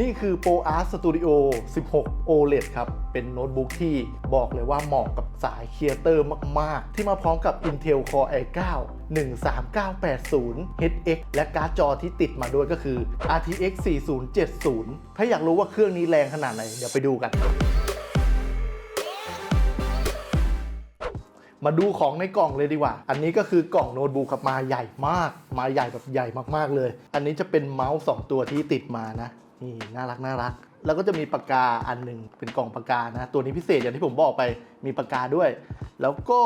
นี่คือ Pro Art Studio 16 OLED ครับ เป็นโน้ตบุ๊กที่บอกเลยว่าเหมาะกับสายเครีเอเตอร์มาก ๆ ที่มาพร้อมกับ Intel Core i9 13980 HX และการ์ดจอที่ติดมาด้วยก็คือ RTX 4070 ถ้าอยากรู้ว่าเครื่องนี้แรงขนาดไหน เดี๋ยวไปดูกัน มาดูของในกล่องเลยดีกว่า อันนี้ก็คือกล่องโน้ตบุ๊กครับมาใหญ่มาก มาใหญ่แบบใหญ่มากๆเลย อันนี้จะเป็นเมาส์2ตัวที่ติดมานะ นี่น่ารักน่ารัก แล้วก็จะมีปากกาอันหนึ่งเป็นกล่องปากกานะ ตัวนี้พิเศษอย่างที่ผมบอกไปมีปากกาด้วย แล้วก็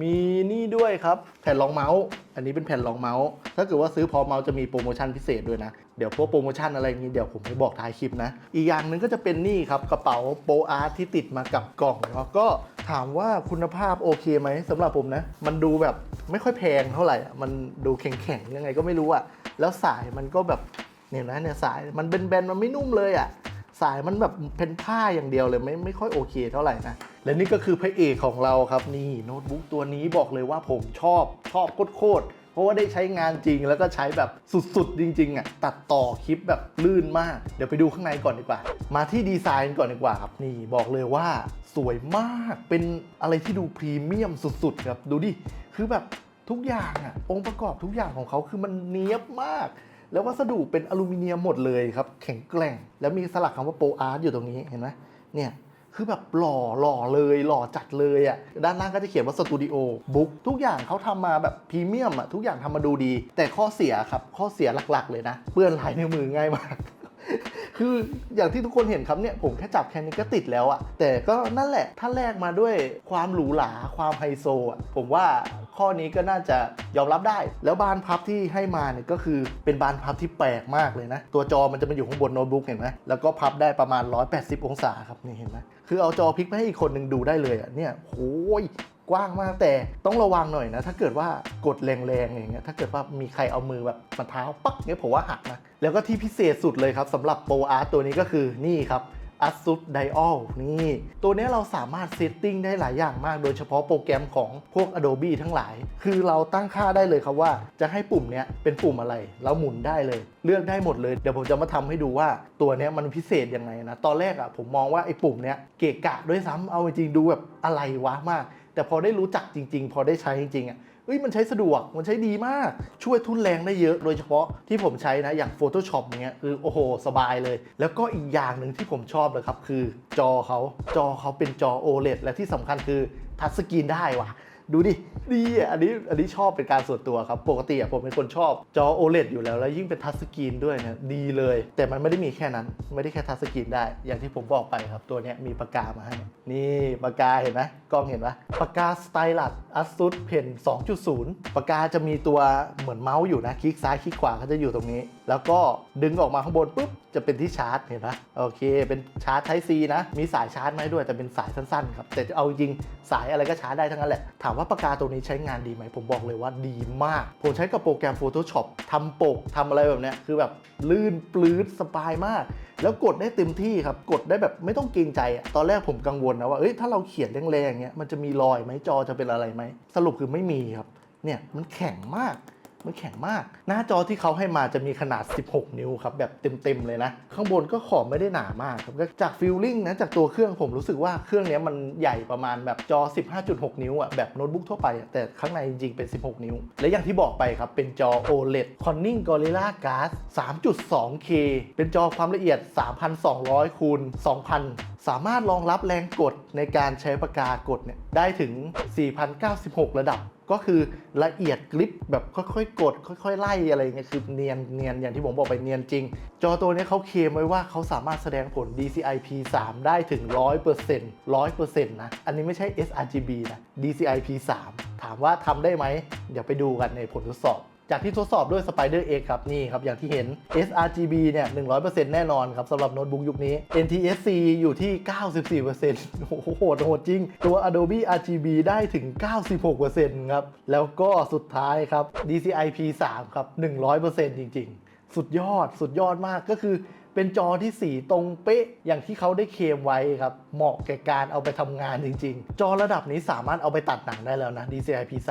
มีนี่ด้วยครับ แผ่นรองเมาส์ อันนี้เป็นแผ่นรองเมาส์ ถ้าเกิดว่าซื้อพร้อมเมาส์จะมีโปรโมชั่นพิเศษด้วยนะ เดี๋ยวพวกโปรโมชั่นอะไรอย่างนี้เดี๋ยวผมไปบอกท้ายคลิปนะ อีกอย่างหนึ่งก็จะเป็นนี่ครับกระเป๋าโปรอาร์ตที่ติดมากับกล่องแล้วก็ถามว่าคุณภาพโอเคไหมสำหรับผมนะ มันดูแบบไม่ค่อยแพงเท่าไหร่อะมันดูแข็งๆยังไงก็ไม่รู้อะแล้วสายมันก็แบบ เนี่ยนะเนี่ยสายมันเป็นแบนๆมันไม่นุ่มเลยอะสายมันแบบเป็นผ้าอย่างเดียวเลยไม่ไม่ค่อยโอเคเท่าไหร่นะและนี่ก็คือพระเอกของเราครับนี่โน้ตบุ๊กตัวนี้บอกเลยว่าผมชอบชอบโคตรเพราะว่าได้ใช้งานจริงแล้วก็ใช้แบบสุดๆ จริงๆอะตัดต่อคลิปแบบลื่นมาก เดี๋ยวไปดูข้างในก่อนดีกว่า มาที่ดีไซน์ก่อนดีกว่าครับนี่บอกเลยว่าสวยมากเป็นอะไรที่ดูพรีเมียมสุดๆครับดูดิคือแบบทุกอย่างอะองค์ประกอบทุกอย่างของเขาคือมันเนี้ยบมาก แล้ววัสดุเป็นอลูมิเนียมหมดเลยครับ แข็งแกร่ง แล้วมีสลักคำว่าโปรอาร์ตอยู่ตรงนี้เห็นไหมเนี่ยคือแบบหล่อหล่อเลยหล่อจัดเลยอะ่ะด้านล่างก็จะเขียนว่าสตูดิโอบุ๊กทุกอย่างเขาทำมาแบบพรีเมียมอะ่ะทุกอย่างทำมาดูดี แต่ข้อเสียครับข้อเสียหลักๆเลยนะ เปื้อนลายนิ้วมือง่ายมาก คืออย่างที่ทุกคนเห็นครับเนี่ยผมแค่จับแค่นี้ก็ติดแล้วอะแต่ก็นั่นแหละถ้าแลกมาด้วยความหรูหราความไฮโซอะผมว่าข้อนี้ก็น่าจะยอมรับได้ แล้วบานพับที่ให้มาเนี่ยก็คือเป็นบานพับที่แปลกมากเลยนะ ตัวจอมันจะมาอยู่ข้างบนโน้ตบุ๊กเห็นไหมแล้วก็พับได้ประมาณ 180 องศาครับนี่เห็นไหมคือเอาจอพลิกไปให้อีกคนหนึ่งดูได้เลยอะเนี่ยโอ้ย กว้างมากแต่ต้องระวังหน่อยนะ ถ้าเกิดว่ากดแรงๆอย่างเงี้ยถ้าเกิดว่ามีใครเอามือแบบมาเท้าปักเงี้ยผมว่าหักนะแล้วก็ที่พิเศษสุดเลยครับสำหรับโปรอาร์ตตัวนี้ก็คือนี่ครับ ASUS Dial นี่ ตัวนี้เราสามารถเซตติ้งได้หลายอย่างมาก โดยเฉพาะโปรแกรมของพวก Adobe ทั้งหลาย คือเราตั้งค่าได้เลยครับว่า จะให้ปุ่มเนี้ยเป็นปุ่มอะไร เราหมุนได้เลย เลือกได้หมดเลย เดี๋ยวผมจะมาทำให้ดูว่าตัวเนี้ยมันพิเศษยังไงนะ ตอนแรกอะผมมองว่าไอ้ปุ่มเนี้ยเกะกะด้วยซ้ำเอาจริงๆดูแบบอะไรวะมาก แต่พอได้รู้จักจริง ๆ พอได้ใช้จริงๆอะเอ้ยมันใช้สะดวกมันใช้ดีมากช่วยทุนแรงได้เยอะ โดยเฉพาะที่ผมใช้นะ อย่าง Photoshop เนี้ยคือโอ้โห สบายเลย แล้วก็อีกอย่างหนึ่งที่ผมชอบเลยครับ คือจอเขาจอเขาเป็นจอ OLED และที่สำคัญคือทัชสกรีนได้ว่ะ ดูดิดีอะอันนี้อันนี้ชอบเป็นการส่วนตัวครับ ปกติอะผมเป็นคนชอบจอ OLED อยู่แล้ว แล้วยิ่งเป็นทัชสกรีนด้วยเนี่ยดีเลย แต่มันไม่ได้มีแค่นั้น ไม่ได้แค่ทัชสกรีนได้ อย่างที่ผมบอกไปครับตัวเนี้ยมีปากกามาให้ นี่ปากกาเห็นไหมกล้องเห็นไหมปากกาสไตลัส ASUS Pen 2.0 ปากกาจะมีตัวเหมือนเมาส์อยู่นะ คลิกซ้ายคลิกขวาก็จะอยู่ตรงนี้แล้วก็ดึงออกมาข้างบนปุ๊บจะเป็นที่ชาร์จเห็นไหมโอเค เป็นชาร์จ Type C นะ มีสายชาร์จมาให้ด้วยแต่เป็นสายสั้นๆครับ แต่เอาจริงสายอะไรก็ชาร์จได้ทั้งนั้นแหละ ถามว่าปากกาตัวนี้ใช้งานดีไหม ผมบอกเลยว่าดีมาก ผมใช้กับโปรแกรม Photoshop ทำปกทำอะไรแบบเนี้ยคือแบบลื่นปลื้ดสบายมาก แล้วกดได้เต็มที่ครับ กดได้แบบไม่ต้องเกรงใจอะตอนแรกผมกังวลนะว่าเอ้ยถ้าเราเขียนแรงๆอย่างเงี้ยมันจะมีรอยไหมจอจะเป็นอะไรไหมสรุปคือไม่มีครับเนี่ยมันแข็งมาก มันแข็งมาก หน้าจอที่เขาให้มาจะมีขนาด 16 นิ้วครับ แบบเต็มๆเลยนะ ข้างบนก็ขอบไม่ได้หนามากครับก็จากฟิลลิ่งนะจากตัวเครื่องผมรู้สึกว่าเครื่องนี้มันใหญ่ประมาณแบบจอ 15.6 นิ้วอะแบบโน้ตบุ๊กทั่วไป แต่ข้างในจริงๆเป็น 16 นิ้ว และอย่างที่บอกไปครับ เป็นจอ OLED Corning Gorilla Glass 3.2K เป็นจอความละเอียด 3,200คูณ2,000 สามารถรองรับแรงกดในการใช้ปากกากดเนี่ยได้ถึง 4,096 ระดับ ก็คือละเอียดกริปแบบค่อยๆ กด ค่อย ๆ ไล่อะไรเงี้ยคือเนียนเนียนอย่างที่ผมบอกไปเนียนจริง จอตัวนี้เขาเคลมไว้ว่าเขาสามารถแสดงผล DCI P3 ได้ถึง 100% 100%นะ อันนี้ไม่ใช่ sRGB นะ DCI P3 ถามว่าทำได้ไหม เดี๋ยวไปดูกันในผลทดสอบ จากที่ทดสอบด้วย Spider X ครับนี่ครับ อย่างที่เห็น sRGB เนี่ย 100%แน่นอนครับสำหรับโน้ตบุ๊กยุคนี้ NTSC อยู่ที่ 94%โอ้โหโหดโหดจริง ตัว Adobe RGB ได้ถึง 96%ครับ แล้วก็สุดท้ายครับ DCI P3 ครับ 100%จริง ๆ สุดยอดสุดยอดมากก็คือเป็นจอที่สีตรงเป๊ะ อย่างที่เขาได้เคมไว้ครับ เหมาะแก่การเอาไปทำงานจริง ๆ จอระดับนี้สามารถเอาไปตัดหนังได้แล้วนะ DCI P3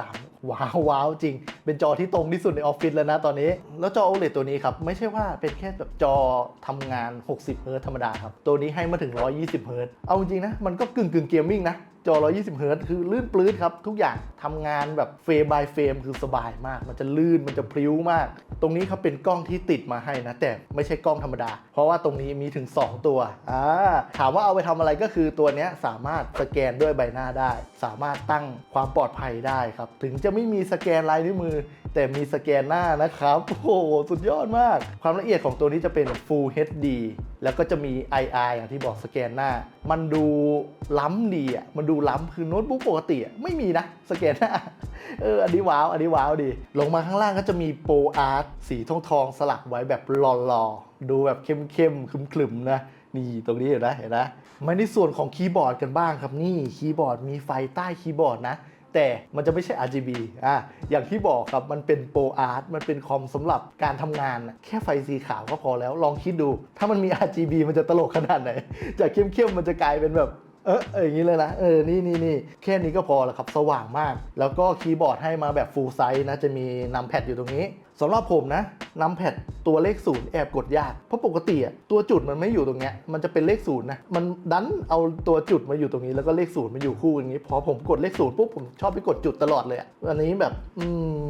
ว้าวว้าวจริง เป็นจอที่ตรงที่สุดในออฟฟิศแล้วนะตอนนี้ แล้วจอ OLED ตัวนี้ครับ ไม่ใช่ว่าเป็นแค่แบบจอทำงาน 60 เฮิร์ตธรรมดาครับ ตัวนี้ให้มาถึง 120 เฮิร์ตเอาจริงนะ มันก็กึ่งกึ่งเกมมิ่งนะ จอ 120 เฮิร์ตคือลื่นปลื้ดครับ ทุกอย่างทำงานแบบเฟรม by เฟรมคือสบายมาก มันจะลื่นมันจะพลิ้วมาก ตรงนี้เขาเป็นกล้องที่ติดมาให้นะ แต่ไม่ใช่กล้องธรรมดา เพราะว่าตรงนี้มีถึง 2 ตัวอ่าถามว่าเอาไปทำอะไรก็คือตัวนี้สามารถสแกนด้วยใบหน้าได้ สามารถตั้งความปลอดภัยได้ครับ ถึงจะไม่มีสแกนลายนิ้วมือ แต่มีสแกนหน้านะครับโอ้โหสุดยอดมาก ความละเอียดของตัวนี้จะเป็น Full HD แล้วก็จะมี IR อย่างที่บอกสแกนหน้า มันดูล้ำดีอะ มันดูล้ำคือโน้ตบุ๊กปกติไม่มีนะ สแกนหน้า เอออันนี้ว้าว อันนี้ว้าวดี ลงมาข้างล่างก็จะมีโปรอาร์ตสีทองทองสลักไว้แบบหล่อๆ ดูแบบเข้มๆ คลึมๆ นะ นี่ตรงนี้เห็นไหมเห็นไหมมาในส่วนของคีย์บอร์ดกันบ้างครับนี่คีย์บอร์ดมีไฟใต้คีย์บอร์ดนะแต่มันจะไม่ใช่ RGB อะอย่างที่บอกครับ มันเป็นโปรอาร์ต มันเป็นคอมสำหรับการทำงานนะแค่ไฟสีขาวก็พอแล้ว ลองคิดดู ถ้ามันมี RGB มันจะตลกขนาดไหน จากเข้มๆ มันจะกลายเป็นแบบ เออเอออย่างนี้เลยนะ เออ นี่นี่นี่แค่นี้ก็พอแล้วครับ สว่างมาก แล้วก็คีย์บอร์ดให้มาแบบ full size นะ จะมีนัมแพดอยู่ตรงนี้ สำหรับผมนะนัมแพดตัวเลขศูนย์แอบกดยาก เพราะปกติอะตัวจุดมันไม่อยู่ตรงเนี้ยมันจะเป็นเลขศูนย์นะ มันดันเอาตัวจุดมาอยู่ตรงนี้แล้วก็เลขศูนย์มาอยู่คู่อย่างนี้พอผมกดเลขศูนย์ปุ๊บผมชอบไปกดจุดตลอดเลยอะอันนี้แบบอื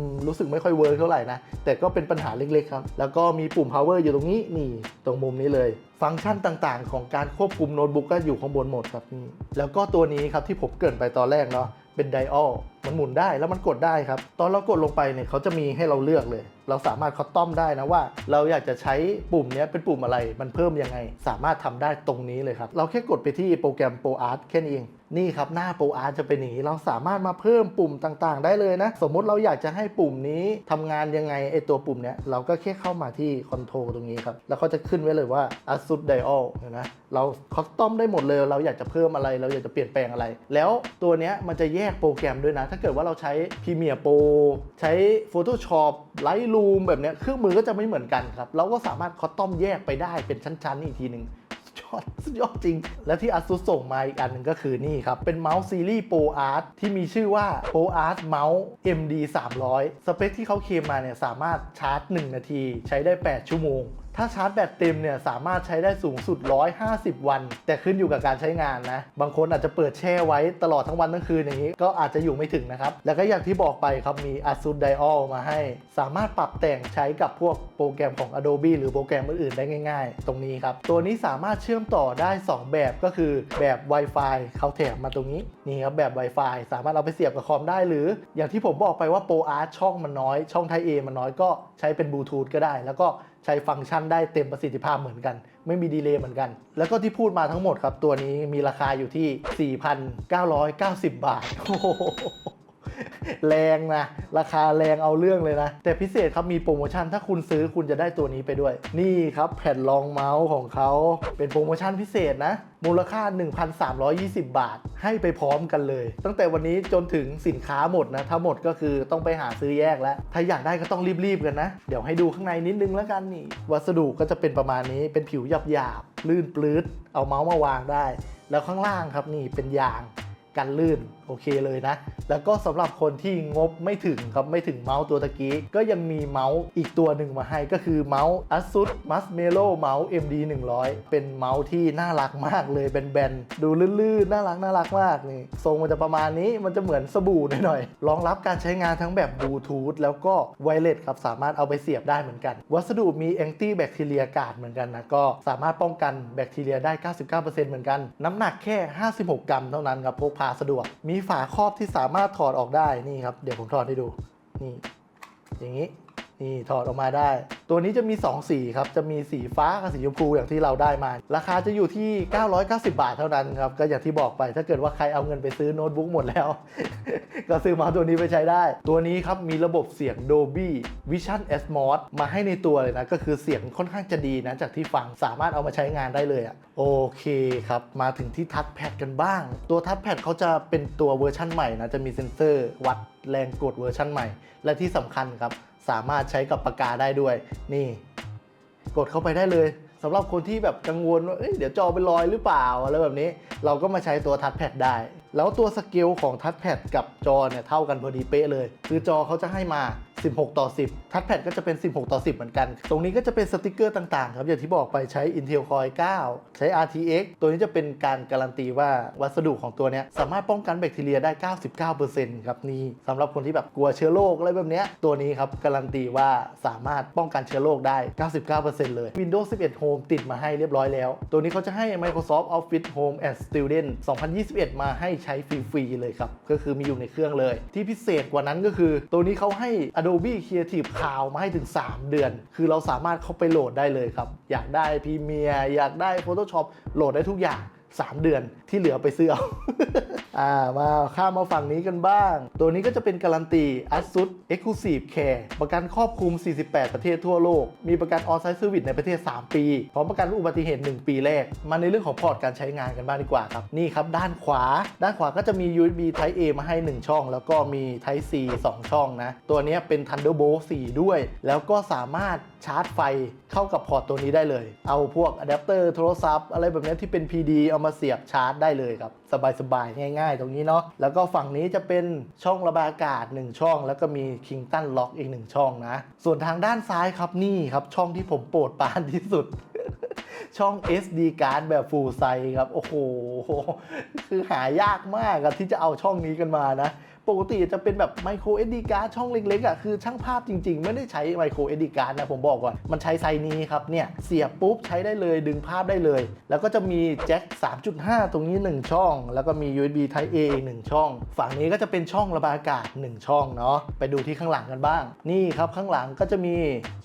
มรู้สึกไม่ค่อยเวิร์กเท่าไหร่นะ แต่ก็เป็นปัญหาเล็กๆครับ แล้วก็มีปุ่ม power อยู่ตรงนี้นี่ตรงมุมนี้เลย ฟังก์ชันต่างๆ ของการควบคุมโน้ตบุ๊กก็อยู่ข้างบนหมดครับนี่แล้วก็ตัวนี้ครับที่ผมเกรินไปตอนแรกเนาะเป็นไดอ l มันหมุนได้แล้วมันกดได้ครับ ตอนเรากดลงไปเนี่ยเขาจะมีให้เราเลือกเลย เราสามารถคัสตอมได้นะว่า เราอยากจะใช้ปุ่มนี้เป็นปุ่มอะไร มันเพิ่มยังไง สามารถทำได้ตรงนี้เลยครับ เราแค่กดไปที่โปรแกรม Pro Art แค่นี้เองนี่ครับหน้า Pro Art จะเป็นอย่างนี้เราสามารถมาเพิ่มปุ่มต่างๆ ได้เลยนะ สมมุติเราอยากจะให้ปุ่มนี้ทำงานยังไงไอตัวปุ่มเนี้ยเราก็แค่เข้ามาที่คอนโทรลตรงนี้ครับ แล้วเขาจะขึ้นไว้เลยว่า ASUS Dial เห็นไหมเราคัสตอมได้หมดเลย เราอยากจะเพิ่มอะไร เราอยากจะเปลี่ยนแปลงอะไร แล้วตัวเนี้ยมันจะแยกโปรแกรมด้วยนะถ้าเกิดว่าเราใช้ Premiere Pro ใช้ Photoshop Lightroom แบบเนี้ยเครื่องมือก็จะไม่เหมือนกันครับ เราก็สามารถคัสตอมแยกไปได้เป็นชั้นๆอีกทีหนึ่งยอดสุดยอดจริง และที่ ASUS ส่งมาอีกอันหนึ่งก็คือนี่ครับ เป็นเมาส์ซีรีส์ Pro Art ที่มีชื่อว่า Pro Art Mouse MD 300 สเปคที่เขาเคลมมาเนี่ย สามารถชาร์จ 1 นาที ใช้ได้ 8 ชั่วโมง ถ้าชาร์จแบตเต็มเนี่ยสามารถใช้ได้สูงสุด 150 วัน แต่ขึ้นอยู่กับการใช้งานนะ บางคนอาจจะเปิดแช่ไว้ตลอดทั้งวันทั้งคืนอย่างนี้ ก็อาจจะอยู่ไม่ถึงนะครับ แล้วก็อย่างที่บอกไปครับมี ASUS Dial มาให้ สามารถปรับแต่งใช้กับพวกโปรแกรมของ Adobe หรือโปรแกรมอื่นๆได้ง่าย ๆ ตรงนี้ครับ ตัวนี้สามารถเชื่อมต่อได้ 2 แบบก็คือแบบ Wi-Fi เขาแถมมาตรงนี้นี่ครับแบบ Wi-Fi สามารถเอาไปเสียบกับคอมได้หรือ อย่างที่ผมบอกไปว่า Pro Art ช่องมันน้อย ช่อง Type A มันน้อยก็ใช้เป็นบลูทูธก็ได้ แล้วก็ ใช้ฟังก์ชันได้เต็มประสิทธิภาพเหมือนกัน ไม่มีดีเลย์เหมือนกัน แล้วก็ที่พูดมาทั้งหมดครับ ตัวนี้มีราคาอยู่ที่ 4,990 บาทโอ้ แรงนะ ราคาแรงเอาเรื่องเลยนะ แต่พิเศษครับมีโปรโมชั่นถ้าคุณซื้อคุณจะได้ตัวนี้ไปด้วย นี่ครับแผ่นรองเมาส์ของเขา เป็นโปรโมชั่นพิเศษนะ มูลค่า 1,320 บาท ให้ไปพร้อมกันเลย ตั้งแต่วันนี้จนถึงสินค้าหมดนะถ้าหมดก็คือต้องไปหาซื้อแยกแล้ว ถ้าอยากได้ก็ต้องรีบๆกันนะ เดี๋ยวให้ดูข้างในนิดนึงแล้วกันนี่ วัสดุก็จะเป็นประมาณนี้เป็นผิวหยาบๆลื่นปลื้ดเอาเมาส์มาวางได้ แล้วข้างล่างครับนี่เป็นยางกันลื่น โอเคเลยนะ แล้วก็สำหรับคนที่งบไม่ถึงครับไม่ถึงเมาส์ตัวตะกี้ ก็ยังมีเมาส์อีกตัวหนึ่งมาให้ก็คือเมาส์ ASUS Marshmallow Mouse MD 100 เป็นเมาส์ที่น่ารักมากเลยแบนๆดูลื่นๆ น่ารักน่ารักมากนี่ทรงมันจะประมาณนี้มันจะเหมือนสบู่หน่อยๆรองรับการใช้งานทั้งแบบบลูทูธแล้วก็ไวเลสครับสามารถเอาไปเสียบได้เหมือนกัน วัสดุมีแอนตี้แบคทีเรียกาดเหมือนกันนะก็สามารถป้องกันแบคทีเรียได้ 99%เหมือนกัน น้ำหนักแค่ 56 กรัมเท่านั้นครับพกพาสะดวกมีฝาครอบที่สามารถถอดออกได้นี่ครับ เดี๋ยวผมถอดให้ดู นี่ อย่างนี้ นี่ถอดออกมาได้ ตัวนี้จะมี 2 สีครับ จะมีสีฟ้ากับสีชมพูอย่างที่เราได้มา ราคาจะอยู่ที่ 990 บาทเท่านั้นครับ ก็อย่างที่บอกไปถ้าเกิดว่าใครเอาเงินไปซื้อโน้ตบุ๊กหมดแล้ว ก็ซื้อมาตัวนี้ไปใช้ได้ ตัวนี้ครับมีระบบเสียง Dolby Vision Atmos มาให้ในตัวเลยนะ ก็คือเสียงค่อนข้างจะดีนะจากที่ฟังสามารถเอามาใช้งานได้เลยอะโอเคครับมาถึงที่ทัชแพดกันบ้าง ตัวทัชแพดเขาจะเป็นตัวเวอร์ชั่นใหม่นะจะมีเซ็นเซอร์วัดแรงกดเวอร์ชั่นใหม่ และที่สำคัญครับสามารถใช้กับปากกาได้ด้วยนี่ กดเข้าไปได้เลยสำหรับคนที่แบบกังวลว่าเเดี๋ยวจอเป็นรอยหรือเปล่าอะไรแบบนี้ เราก็มาใช้ตัวทัชแพดได้ แล้วตัวสเกลของทัชแพดกับจอเนี่ยเท่ากันพอดีเป๊ะเลย คือจอเขาจะให้มา 16 ต่อ 10 ทัชแพดก็จะเป็น 16 ต่อ 10 เหมือนกัน ตรงนี้ก็จะเป็นสติกเกอร์ต่างๆ ครับ อย่างที่บอกไปใช้ Intel Core 9 ใช้ RTX ตัวนี้จะเป็นการการันตีว่าวัสดุของตัวนี้สามารถป้องกันแบคทีเรียได้ 99%ครับนี่สำหรับคนที่แบบกลัวเชื้อโรคอะไรแบบนี้ตัวนี้ครับการันตีว่าสามารถป้องกันเชื้อโรคได้ 99%เลย Windows 11 Home ติดมาให้เรียบร้อยแล้ว ตัวนี้เขาจะให้ Microsoft Office Home and Student 2021 มาให้ใช้ฟรีๆเลยครับก็คือมีอยู่ในเครื่องเลย ที่พิเศษกว่านั้นก็คือ ตัวนี้เขาให้ Adobe Adobe Creative Cloud มาให้ถึง 3 เดือน คือเราสามารถเข้าไปโหลดได้เลยครับ อยากได้ Premiere อยากได้ Photoshop โหลดได้ทุกอย่าง 3 เดือนที่เหลือไปซื้อเอาอ่ามาข้ามมาฝั่งนี้กันบ้าง ตัวนี้ก็จะเป็นการันตี ASUS Exclusive Care ประกันครอบคลุม 48 ประเทศทั่วโลก มีประกัน On-Site Service ในประเทศ 3 ปี พร้อมประกันอุบัติเหตุ 1 ปีแรก มาในเรื่องของพอร์ตการใช้งานกันบ้างดีกว่าครับ นี่ครับ ด้านขวา ด้านขวาก็จะมี USB Type A มาให้ 1 ช่อง แล้วก็มี Type C 2 ช่องนะ ตัวนี้เป็น Thunderbolt 4 ด้วย แล้วก็สามารถ ชาร์จไฟเข้ากับพอร์ตตัวนี้ได้เลย เอาพวกอะแดปเตอร์โทรศัพท์อะไรแบบนี้ที่เป็น PD เอามาเสียบชาร์จได้เลยครับ สบายๆ ง่าย ๆ ตรงนี้เนาะแล้วก็ฝั่งนี้จะเป็นช่องระบายอากาศ 1 ช่อง แล้วก็มี Kingston Lock อีก 1 ช่องนะ ส่วนทางด้านซ้ายครับนี่ครับ ช่องที่ผมโปรดปานที่สุดช่อง SD card แบบ full size ครับ โอ้โห คือหายากมากอะที่จะเอาช่องนี้กันมานะ ปกติจะเป็นแบบ micro SD card ช่องเล็กๆอะคือช่างภาพจริงๆ ไม่ได้ใช้ micro SD card นะผมบอกก่อน มันใช้ไซนี้ครับเนี่ยเสียบปุ๊บใช้ได้เลยดึงภาพได้เลย แล้วก็จะมีแจ็ค3.5 ตรงนี้ 1 ช่อง แล้วก็มี USB Type A อีก1ช่อง ฝั่งนี้ก็จะเป็นช่องระบายอากาศ 1 ช่องเนาะไปดูที่ข้างหลังกันบ้าง นี่ครับข้างหลังก็จะมี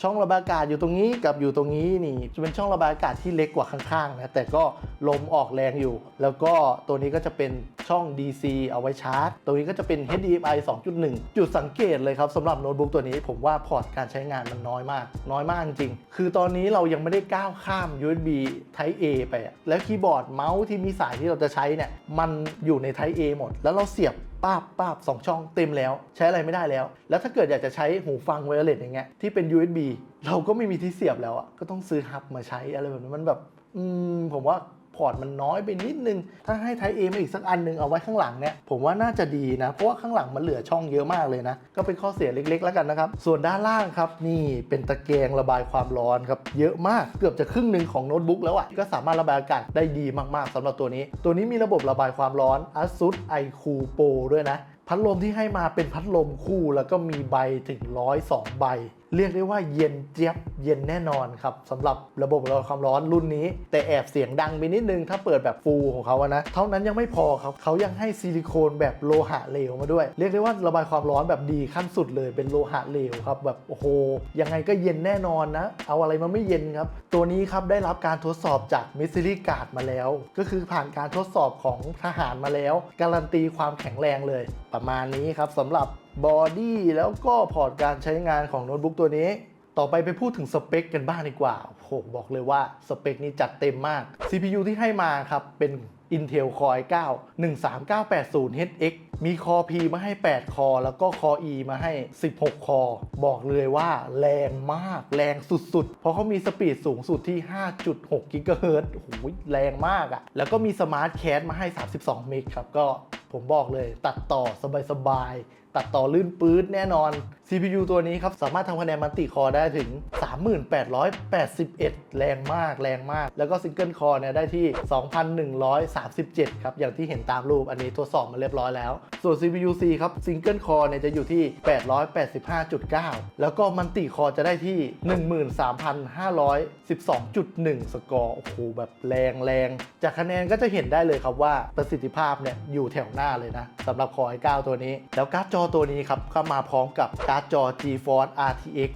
ช่องระบายอากาศอยู่ตรงนี้กับอยู่ตรงนี้นี่จะเป็นช่องระบายอากาศที่เล็กกว่าข้างๆนะแต่ก็ลมออกแรงอยู่ แล้วก็ตัวนี้ก็จะเป็นช่อง DC เอาไว้ชาร์จ ตัวนี้ก็จะเป็น HDMI 2.1 จุดสังเกตเลยครับสำหรับโน้ตบุ๊กตัวนี้ผมว่าพอร์ตการใช้งานมันน้อยมาก น้อยมากจริง คือตอนนี้เรายังไม่ได้ก้าวข้าม USB Type A ไป แล้วคีย์บอร์ดเมาส์ที่มีสายที่เราจะใช้เนี่ยมันอยู่ใน Type A หมด แล้วเราเสียบป้าบป้าบสองช่องเต็มแล้ว ใช้อะไรไม่ได้แล้ว แล้วถ้าเกิดอยากจะใช้หูฟังไวเลสอย่างเงี้ยที่เป็น USB เราก็ไม่มีที่เสียบแล้วอะก็ต้องซื้อฮับมาใช้อะไรแบบนี้มันแบบ อืมผมว่า พอร์ตมันน้อยไปนิดนึง ถ้าให้ไทเอมาอีกสักอันหนึงเอาไว้ข้างหลังเนี่ยผมว่าน่าจะดีนะ เพราะว่าข้างหลังมันเหลือช่องเยอะมากเลยนะ ก็เป็นข้อเสียเล็กๆ แล้วกันนะครับ ส่วนด้านล่างครับ นี่เป็นตะแกรงระบายความร้อนครับ เยอะมากเกือบจะครึ่งหนึ่งของโน้ตบุ๊กแล้วอะ่ะก็สามารถระบายอากาศได้ดีมากๆสำหรับตัวนี้ ตัวนี้มีระบบระบายความร้อน ASUS iCool Pro ด้วยนะพัดลมที่ให้มาเป็นพัดลมคู่แล้วก็มีใบถึง 102 ใบ เรียกได้ว่าเย็นเจี๊ยบเย็นแน่นอนครับสำหรับระบบระบายความร้อนรุ่นนี้ แต่แอบเสียงดังไปนิดนึง ถ้าเปิดแบบฟูลของเขาอะนะ เท่านั้นยังไม่พอครับเขายังให้ซิลิโคนแบบโลหะเหลวมาด้วย เรียกได้ว่าระบายความร้อนแบบดีขั้นสุดเลยเป็นโลหะเหลวครับแบบโอ้โหยังไงก็เย็นแน่นอนนะ เอาอะไรมาไม่เย็นครับ ตัวนี้ครับได้รับการทดสอบจากมิสซิลี่การ์ดมาแล้ว ก็คือผ่านการทดสอบของทหารมาแล้ว การันตีความแข็งแรงเลย ประมาณนี้ครับสำหรับ บอดี้แล้วก็พอร์ตการใช้งานของโน้ตบุ๊กตัวนี้ ต่อไปไปพูดถึงสเปคกันบ้างดีกว่าโหบอกเลยว่าสเปคนี้จัดเต็มมาก CPU ที่ให้มาครับ เป็น Intel Core i9 13980HX มี Core P มาให้ 8 คอ แล้วก็ Core มาให้ 16 คอ บอกเลยว่าแรงมาก แรงสุดๆ เพราะเขามีสปีดสูงสุดที่ 5.6 GHz โอ้โหแรงมากอะ่ะ แล้วก็มีสมาร์ทแคสมาให้ 32 เมกครับ ก็ผมบอกเลยตัดต่อสบายๆ ตัดต่อลื่นปื๊ดแน่นอน CPU ตัวนี้ครับ สามารถทำคะแนนมัลติคอร์ได้ถึง 3881 แรงมากแรงมาก แล้วก็ซิงเกิลคอร์เนี่ยได้ที่ 2137 ครับ อย่างที่เห็นตามรูปอันนี้ทดสอบมาเรียบร้อยแล้ว ส่วน CPU C ครับซิงเกิลคอร์เนี่ยจะอยู่ที่ 885.9 แล้วก็มัลติคอร์จะได้ที่ 13,512.1 สกอร์โอ้โหแบบแรงแรงจากคะแนนก็จะเห็นได้เลยครับว่าประสิทธิภาพเนี่ยอยู่แถวหน้าเลยนะสำหรับคอ i9 ตัวนี้ แล้วการ์ดจอตัวนี้ครับก็มาพร้อมกับการ์ดจอ GeForce RTX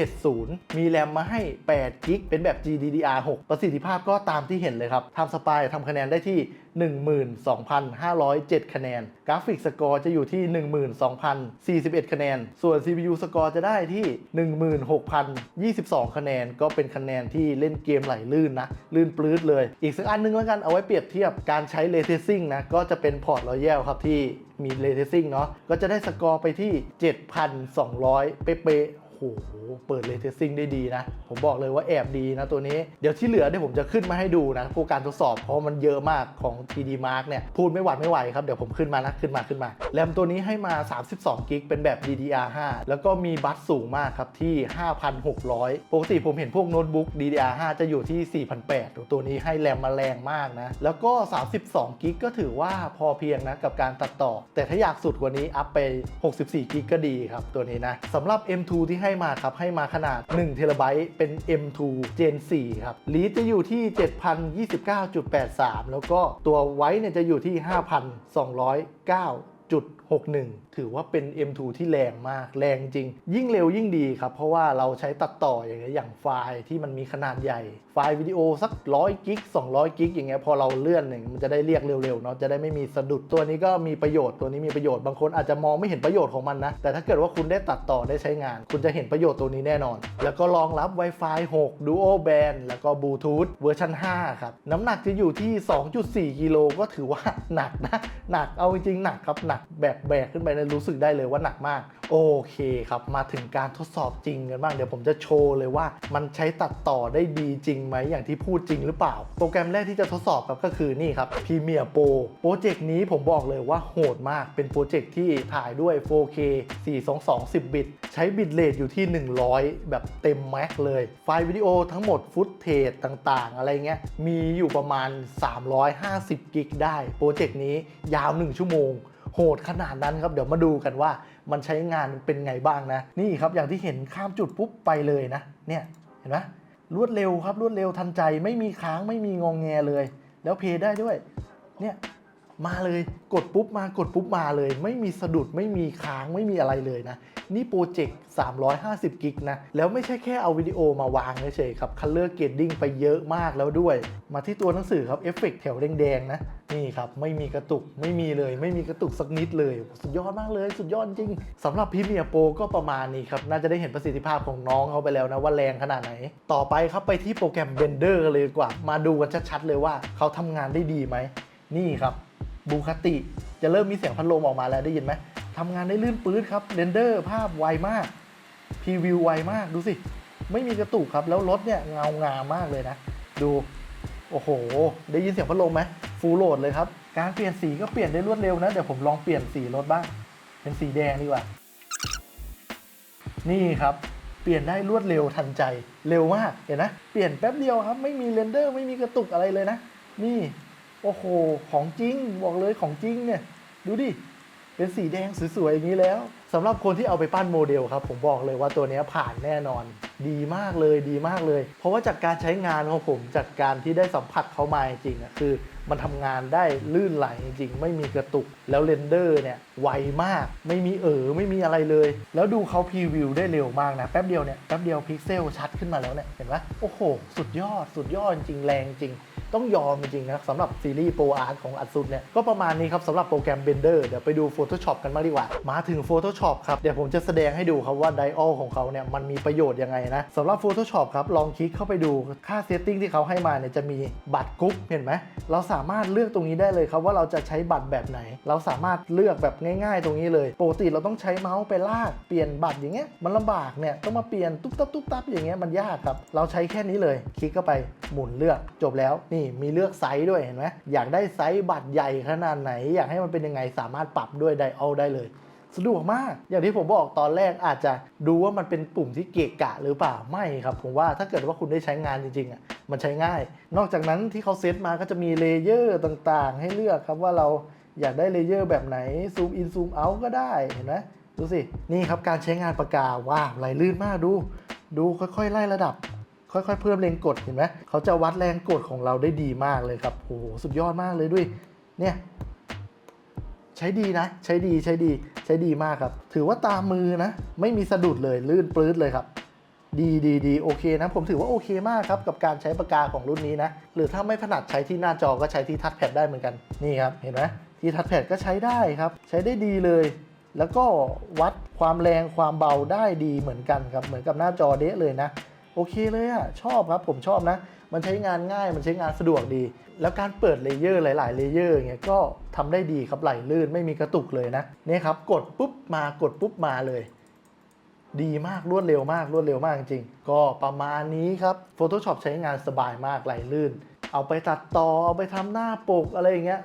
4070 มีแรมมาให้8กิกเป็นแบบ GDDR6 ประสิทธิภาพก็ตามที่เห็นเลยครับทำสปายทำคะแนนได้ที่12,507 คะแนน กราฟิกสกอร์จะอยู่ที่ 12,041 คะแนน ส่วน CPU สกอร์จะได้ที่ 16,022 คะแนน ก็เป็นคะแนนที่เล่นเกมไหลลื่นนะ ลื่นปลื้ดเลย อีกสักอันนึงแล้วกันเอาไว้เปรียบเทียบการใช้ Ray Tracing นะ ก็จะเป็นพอร์ต Royal ครับที่มี Ray Tracing เนาะก็จะได้สกอร์ไปที่ 7,200 เป๊ะๆ หหเปิดเลเทสซิ่งได้ดีนะ ผมบอกเลยว่าแอบดีนะตัวนี้ เดี๋ยวที่เหลือเดี๋ยวผมจะขึ้นมาให้ดูนะพวกการทดสอบเพราะมันเยอะมากของ TD Mark เนี่ย พูดไม่หวัดไม่ไหวครับ เดี๋ยวผมขึ้นมานะขึ้นมาขึ้นมาแรมตัวนี้ให้มา 32กิกเป็นแบบ DDR5 แล้วก็มีบัสสูงมากครับที่ 5,600 ปกติผมเห็นพวกโน้ตบุ๊ก DDR5 จะอยู่ที่ 4,800 ตัวนี้ให้แรมมาแรงมากนะ แล้วก็ 32กิกก็ถือว่าพอเพียงนะกับการตัดต่อ แต่ถ้าอยากสุดกว่านี้อัพไป 64กิกก็ดีครับตัวนี้นะสำหรับ M2 ที่ให้ให้มาครับ ให้มาขนาด1เทราไบต์เป็น M2 Gen 4 ครับลีดจะอยู่ที่ 7,029.83 แล้วก็ตัวไว้เนี่ยจะอยู่ที่ 5,209จุด 61 ถือว่าเป็น M2 ที่แรงมาก แรงจริง ยิ่งเร็วยิ่งดีครับ เพราะว่าเราใช้ตัดต่ออย่างเงี้ยอย่างไฟล์ที่มันมีขนาดใหญ่ ไฟล์วิดีโอสัก100กิก200กิกอย่างเงี้ยพอเราเลื่อนเนี่ยมันจะได้เรียกเร็วๆเนาะจะได้ไม่มีสะดุดตัวนี้ก็มีประโยชน์ตัวนี้มีประโยชน์บางคนอาจจะมองไม่เห็นประโยชน์ของมันนะ แต่ถ้าเกิดว่าคุณได้ตัดต่อได้ใช้งาน คุณจะเห็นประโยชน์ตัวนี้แน่นอน แล้วก็รองรับ Wi-Fi 6 Duo Band แล้วก็ Bluetooth เวอร์ชัน5ครับน้ำหนักจะอยู่ที่ 2.4กิโลก็ถือว่าหนักนะหนักเอาจริงๆหนักครับหนักแบบแบกขึ้นไปเนี่ยรู้สึกได้เลยว่าหนักมาก โอเคครับ มาถึงการทดสอบจริงกันบ้าง เดี๋ยวผมจะโชว์เลยว่า มันใช้ตัดต่อได้ดีจริงไหมอย่างที่พูดจริงหรือเปล่า โปรแกรมแรกที่จะทดสอบครับก็คือนี่ครับ Premiere Pro โปรเจกต์นี้ผมบอกเลยว่าโหดมากเป็นโปรเจกต์ที่ถ่ายด้วย 4K 422 10 บิต ใช้บิตเรทอยู่ที่ 100 แบบเต็มแม็กเลย ไฟล์วิดีโอทั้งหมดฟุตเทจต่างๆ อะไรเงี้ยมีอยู่ประมาณ 350 กิกได้ โปรเจกต์นี้ยาว 1 ชั่วโมง หดขนาดนั้นครับเดี๋ยวมาดูกันว่ามันใช้งานเป็นไงบ้างนะ นี่ครับอย่างที่เห็นข้ามจุดปุ๊บไปเลยนะ เนี่ยเห็นไหมรวดเร็วครับรวดเร็วทันใจไม่มีค้างไม่มีงองแงเลย แล้วเพย์ได้ด้วย เนี่ย มาเลยกดปุ๊บมากดปุ๊บมาเลย ไม่มีสะดุดไม่มีค้างไม่มีอะไรเลยนะ นี่โปรเจกต์ 350 กิกนะ แล้วไม่ใช่แค่เอาวิดีโอมาวางเฉยๆครับ Color Grading ไปเยอะมากแล้วด้วย มาที่ตัวหนังสือครับเอฟเฟกแถวแดงๆนะ นี่ครับ ไม่มีกระตุกไม่มีเลย ไม่มีกระตุกสักนิดเลย สุดยอดมากเลย สุดยอดจริงสำหรับ Premiere Pro ก็ประมาณนี้ครับ น่าจะได้เห็นประสิทธิภาพของน้องเขาไปแล้วนะว่าแรงขนาดไหน ต่อไปครับไปที่โปรแกรม Blender กันเลยดีกว่า มาดูกันชัดๆเลยว่าเขาทำงานได้ดีไหมนี่ครับ บูคาติจะเริ่มมีเสียงพัดลมออกมาแล้วได้ยินไหมทำงานได้ลื่นปื๊ดครับเรนเดอร์ภาพไวมากพรีวิวไวมากดูสิ ไม่มีกระตุกครับ แล้วรถเนี่ยเงางามมากเลยนะ ดู โอ้โห ได้ยินเสียงพัดลมไหมฟูลโหลดเลยครับ การเปลี่ยนสีก็เปลี่ยนได้รวดเร็วนะ เดี๋ยวผมลองเปลี่ยนสีรถบ้าง เป็นสีแดงดีกว่า นี่ครับ เปลี่ยนได้รวดเร็วทันใจ เร็วมาก เห็นนะ เปลี่ยนแป๊บเดียวครับ ไม่มีเรนเดอร์ ไม่มีกระตุกอะไรเลยนะ นี่ โอ้โห ของจริง บอกเลยของจริงเนี่ย ดูดิ เป็นสีแดงสวยๆอย่างนี้แล้วสำหรับคนที่เอาไปปั้นโมเดลครับ ผมบอกเลยว่าตัวเนี้ยผ่านแน่นอน ดีมากเลยดีมากเลย เพราะว่าจากการใช้งานของผมจากการที่ได้สัมผัสเขามาจริงอะคือมันทำงานได้ลื่นไหลจริง ๆ ไม่มีกระตุกแล้วเรนเดอร์เนี่ยไวมากไม่มีเออไม่มีอะไรเลย แล้วดูเขาพรีวิวได้เร็วมากนะ แป๊บเดียวเนี่ยแป๊บเดียวพิกเซลชัดขึ้นมาแล้วเนี่ยเห็นไหมโอ้โห สุดยอดสุดยอดจริงแรงจริงต้องยอมจริงๆนะสำหรับซีรีส์โปรอาร์ตของอัดซุดเนี่ย ก็ประมาณนี้ครับสำหรับโปรแกรม Blender เดี๋ยวไปดู Photoshop กันมางดีกว่า มาถึง Photoshop ครับ เดี๋ยวผมจะแสดงให้ดูครับว่า Dial ของเขาเนี่ย มันมีประโยชน์ยังไงนะสำหรับ Photoshop ครับ ลองคลิกเข้าไปดูค่าเซตติ้งที่เขาให้มาเนี่ยจะมีบัตรกรุ๊ปเห็นไหมเราสามารถเลือกตรงนี้ได้เลยครับว่าเราจะใช้บัตรแบบไหน เราสามารถเลือกแบบง่าย ๆ ตรงนี้เลยปกติเราต้องใช้เมาส์ไปลากเปลี่ยนบัตรอย่างเงี้ยมันลำบากเนี่ยต้องมาเปลี่ยนตุ๊บตับตุ๊บตับอย่างเงี้ยมันยากครับ เราใช้แค่นี้เลยคลิกเข้าไปหมุนเลือกจบแล้วนี่มีเลือกไซส์ด้วยเห็นไหมอยากได้ไซส์บัตรใหญ่ขนาดไหน อยากให้มันเป็นยังไงสามารถปรับด้วยไดอัลได้เลย สะดวกมาก อย่างที่ผมบอกตอนแรกอาจจะดูว่ามันเป็นปุ่มที่เกะกะหรือเปล่าไม่ครับ ผมว่าถ้าเกิดว่าคุณได้ใช้งานจริงๆอะมันใช้ง่าย นอกจากนั้นที่เขาเซตมาก็จะมีเลเยอร์ต่างๆ ให้เลือกครับว่าเราอยากได้เลเยอร์แบบไหนซูมอินซูมเอาก็ได้เห็นไหมดูสิ นี่ครับการใช้งานปากกาว้าวไหลลื่นมากดู ดูค่อยๆ ไล่ระดับ ค่อยๆ เพิ่มแรงกดเห็นไหมเขาจะวัดแรงกดของเราได้ดีมากเลยครับโอ้โหสุดยอดมากเลยด้วย เนี่ย ใช้ดีนะ ใช้ดีใช้ดีใช้ดีมากครับ ถือว่าตามมือนะ ไม่มีสะดุดเลยลื่นปลื้ดเลยครับ ดีดีดีโอเคนะ ผมถือว่าโอเคมากครับกับการใช้ปากกาของรุ่นนี้นะ หรือถ้าไม่ถนัดใช้ที่หน้าจอก็ใช้ที่ทัชแพดได้เหมือนกันนี่ครับเห็นไหมที่ทัชแพดก็ใช้ได้ครับ ใช้ได้ดีเลย แล้วก็วัดความแรงความเบาได้ดีเหมือนกันครับเหมือนกับหน้าจอเดะเลยนะ โอเคเลยอะชอบครับผมชอบนะ มันใช้งานง่ายมันใช้งานสะดวกดี แล้วการเปิดเลเยอร์หลาย ๆ เลเยอร์เงี้ยก็ทำได้ดีครับไหลลื่นไม่มีกระตุกเลยนะนี่ครับกดปุ๊บมากดปุ๊บมาเลย ดีมากรวดเร็วมากรวดเร็วมากจริงๆ ก็ประมาณนี้ครับ Photoshop ใช้งานสบายมากไหลลื่น เอาไปตัดต่อเอาไปทำหน้าปกอะไรอย่างเงี้ย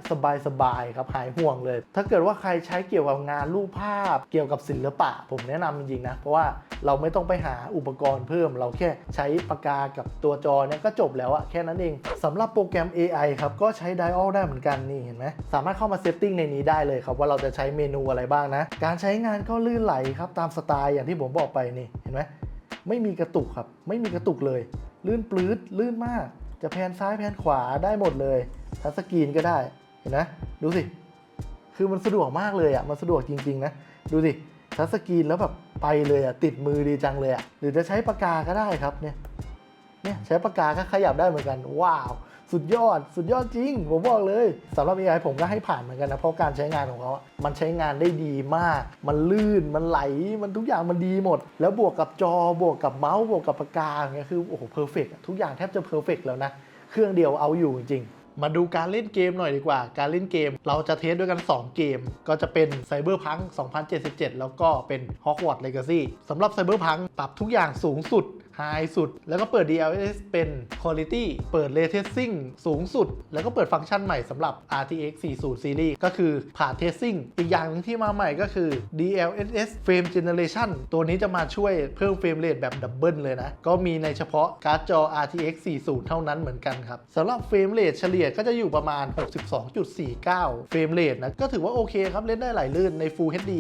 สบายๆครับหายห่วงเลย ถ้าเกิดว่าใครใช้เกี่ยวกับงานรูปภาพ เกี่ยวกับศิลปะ ผมแนะนำจริงๆนะ เพราะว่าเราไม่ต้องไปหาอุปกรณ์เพิ่ม เราแค่ใช้ปากกากับตัวจอเนี่ยก็จบแล้วอะแค่นั้นเองสำหรับโปรแกรม AI ครับก็ใช้ Dial ได้เหมือนกันนี่เห็นไหมสามารถเข้ามาเซตติ้งในนี้ได้เลยครับว่าเราจะใช้เมนูอะไรบ้างนะ การใช้งานก็ลื่นไหลครับตามสไตล์อย่างที่ผมบอกไปนี่เห็นไหมไม่มีกระตุกครับ ไม่มีกระตุกเลย ลื่นปลื้ดลื่นมาก จะแพนซ้ายแพนขวาได้หมดเลยทัชสกรีนก็ได้เห็นไหมดูสิ คือมันสะดวกมากเลยอะมันสะดวกจริง ๆ นะ ดูสิทัชสกรีนแล้วแบบไปเลยอะติดมือดีจังเลยอะหรือจะใช้ปากกาก็ได้ครับเนี่ยเนี่ยใช้ปากกาก็ขยับได้เหมือนกัน ว้าว สุดยอด สุดยอดจริง ผมบอกเลยสำหรับ AI ผมก็ให้ผ่านเหมือนกันนะ เพราะการใช้งานของเขา มันใช้งานได้ดีมาก มันลื่น มันไหล มันทุกอย่างมันดีหมด แล้วบวกกับจอบวกกับเมาส์บวกกับปากกาอย่างเงี้ยคือโอ้โหเพอร์เฟกทุกอย่างแทบจะเพอร์เฟกแล้วนะ เครื่องเดียวเอาอยู่จริงมาดูการเล่นเกมหน่อยดีกว่า การเล่นเกมเราจะเทสด้วยกัน 2 เกม ก็จะเป็น Cyberpunk 2077 แล้วก็เป็น Hogwarts Legacy สำหรับ Cyberpunk ปรับทุกอย่างสูงสุด High สุด แล้วก็เปิด DLSS เป็น Quality เปิด Ray Tracing สูงสุด แล้วก็เปิดฟังก์ชันใหม่สำหรับ RTX 40 Series ก็คือผ่า Tracing อีกอย่างหนึงที่มาใหม่ก็คือ DLSS Frame Generation ตัวนี้จะมาช่วยเพิ่มเฟรมเรทแบบดับเบิลเลยนะ ก็มีในเฉพาะการ์ดจอ RTX 40 เท่านั้นเหมือนกันครับสำหรับเฟรมเรทเฉลี่ยก็จะอยู่ประมาณ 62.49 เฟรมเรทนะ ก็ถือว่าโอเคครับ เล่นได้ไหลลื่นใน Full HD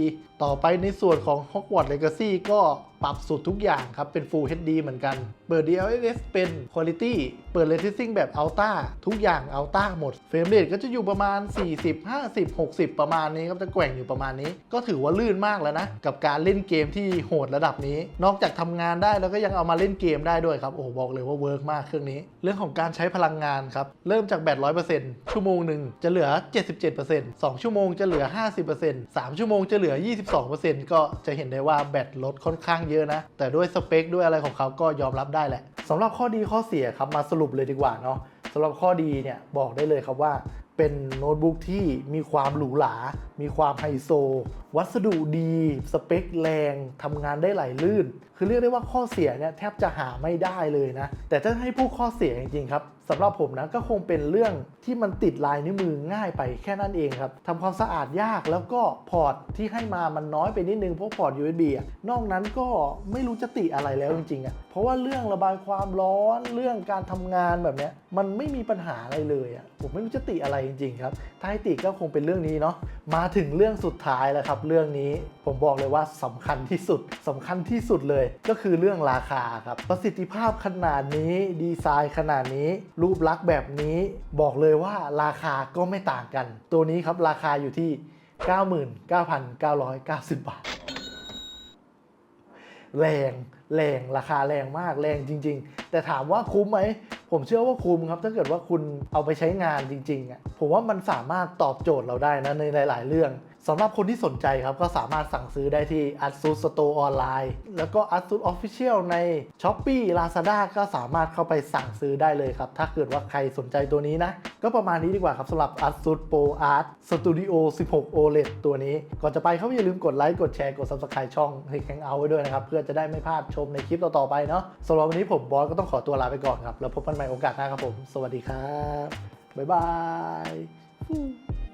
ต่อไปในส่วนของ Hogwarts Legacy ก็ ปรับสุดทุกอย่างครับ เป็น Full HD เหมือนกัน เปิด DLSS เป็น Quality เปิด Ray Tracing แบบ Ultra ทุกอย่าง Ultra หมด เฟรมเรทก็จะอยู่ประมาณ 40 50 60 ประมาณนี้ครับ จะแกว่งอยู่ประมาณนี้ ก็ถือว่าลื่นมากแล้วนะ กับการเล่นเกมที่โหดระดับนี้ นอกจากทำงานได้แล้วก็ยังเอามาเล่นเกมได้ด้วยครับ โอ้โห บอกเลยว่าเวิร์กมากเครื่องนี้ เรื่องของการใช้พลังงานครับ เริ่มจากแบต100%ชั่วโมงหนึ่งจะเหลือ 77% 2 ชั่วโมงจะเหลือ 50% 3 ชั่วโมงจะเหลือ 22%ก็จะเห็นได้ว่าแบตลดค่อนข้างเยอะนะ แต่ด้วยสเปคด้วยอะไรของเขาก็ยอมรับได้แหละสำหรับข้อดีข้อเสียครับมาสรุปเลยดีกว่าเนาะสำหรับข้อดีเนี่ยบอกได้เลยครับว่าเป็นโน้ตบุ๊กที่มีความหรูหรา มีความไฮโซ วัสดุดี สเปคแรง ทำงานได้ไหลลื่นคือเรียกได้ว่าข้อเสียเนี่ยแทบจะหาไม่ได้เลยนะ แต่ถ้าให้พูดข้อเสียจริงๆครับสำหรับผมนะก็คงเป็นเรื่องที่มันติดลายนิ้วมือง่ายไปแค่นั้นเองครับทำความสะอาดยากแล้วก็พอร์ตที่ให้มามันน้อยไปนิดนึงเพราะพอร์ต USB อะนอกนั้นก็ไม่รู้จะติอะไรแล้วจริงๆอะเพราะว่าเรื่องระบายความร้อนเรื่องการทำงานแบบเนี้ยมันไม่มีปัญหาอะไรเลยอะผมไม่รู้จะติอะไรจริงๆครับถ้าให้ติก็คงเป็นเรื่องนี้เนาะมาถึงเรื่องสุดท้ายแล้วครับ เรื่องนี้ผมบอกเลยว่าสำคัญที่สุดสำคัญที่สุดเลยก็คือเรื่องราคาครับ ประสิทธิภาพขนาดนี้ ดีไซน์ขนาดนี้ รูปลักษณ์แบบนี้บอกเลยว่าราคาก็ไม่ต่างกัน ตัวนี้ครับราคาอยู่ที่ 99,990 บาท แรงแรงราคาแรงมากแรงจริง ๆ แต่ถามว่าคุ้มไหมผมเชื่อว่าคุ้มครับ ถ้าเกิดว่าคุณเอาไปใช้งานจริงๆอะผมว่ามันสามารถตอบโจทย์เราได้นะในหลาย ๆ เรื่อง สำหรับคนที่สนใจครับก็สามารถสั่งซื้อได้ที่ ASUS Store ออนไลน์แล้วก็ ASUS Official ใน Shopee Lazada ก็สามารถเข้าไปสั่งซื้อได้เลยครับ ถ้าเกิดว่าใครสนใจตัวนี้นะ ก็ประมาณนี้ดีกว่าครับสำหรับ ASUS Pro Art Studio 16 OLED ตัวนี้ ก่อนจะไปเขาอย่าลืมกดไลค์กดแชร์กด Subscribe ช่อง h a n g o u t ไว้ด้วยนะครับ เพื่อจะได้ไม่พลาดชมในคลิปต่อๆไปเนาะสำหรับวันนี้ผมบอสก็ต้องขอตัวลาไปก่อนครับแล้วพบกันใหม่โอกาสหน้าครับผม สวัสดีครับบ๊ายบาย